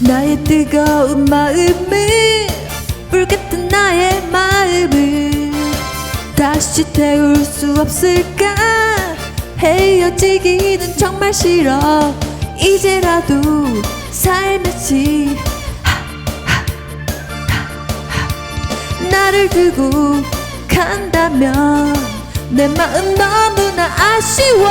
나의 뜨거운 마음을 불같은 나의 마음을 다시 태울 수 없을까? 헤어지기는 정말 싫어. 이제라도 살며시 나를 두고 간다면 내 마음 너무나 아쉬워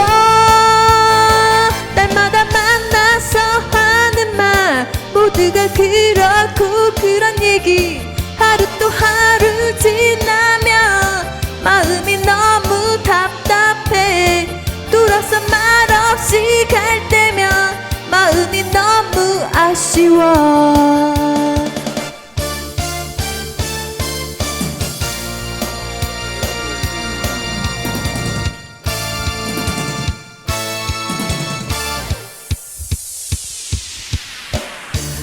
그렇고 그런 얘기 하루 또 하루 지나면 마음이 너무 답답해. 돌아서 말없이 갈 때면 마음이 너무 아쉬워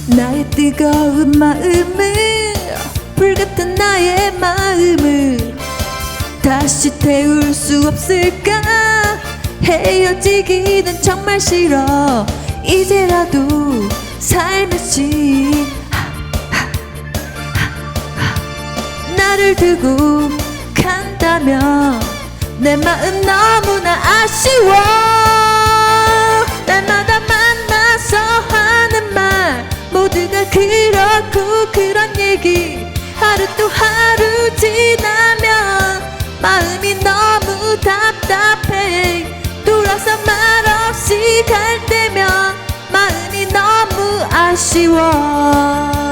나의 뜨거운 마음을 불같은 나의 마음을 다시 태울 수 없을까? 헤어지기는 정말 싫어. 이제라도 살며시 나를 두고 간다면 내 마음 너무나 아쉬워 그렇고 그런 얘기 하루 또 하루 지나면 마음이 너무 답답해. 돌아서 말없이 갈 때면 마음이 너무 아쉬워